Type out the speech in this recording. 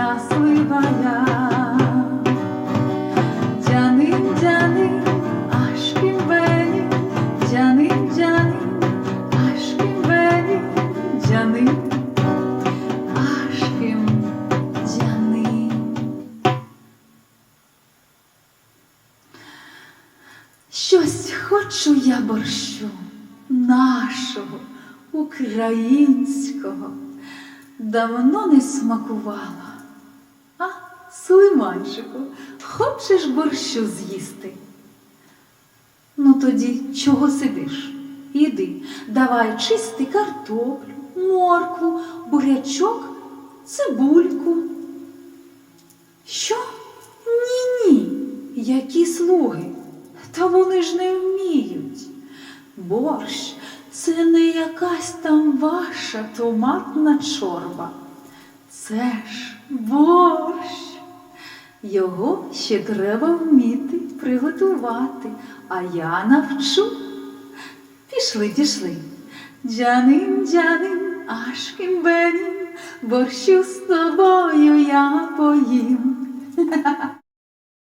счастлива я, тяним, тяним, аж кімбені, тяним, тяним, аж кімбені, тяним. Щось хочу я борщу нашого, українського. Давно не смакувала. Сулейманчику, хочеш борщу з'їсти? Ну тоді чого сидиш? Іди, давай чисти картоплю, моркву, бурячок, цибульку. Що? Ні-ні. Які слуги? Та вони ж не вміють. Борщ це не якась там ваша томатна чорба. Це ж борщ. Його ще треба вміти приготувати, а я навчу. Пішли, пішли. Джанин, джанин, ашким бенін, борщу з тобою я поїм.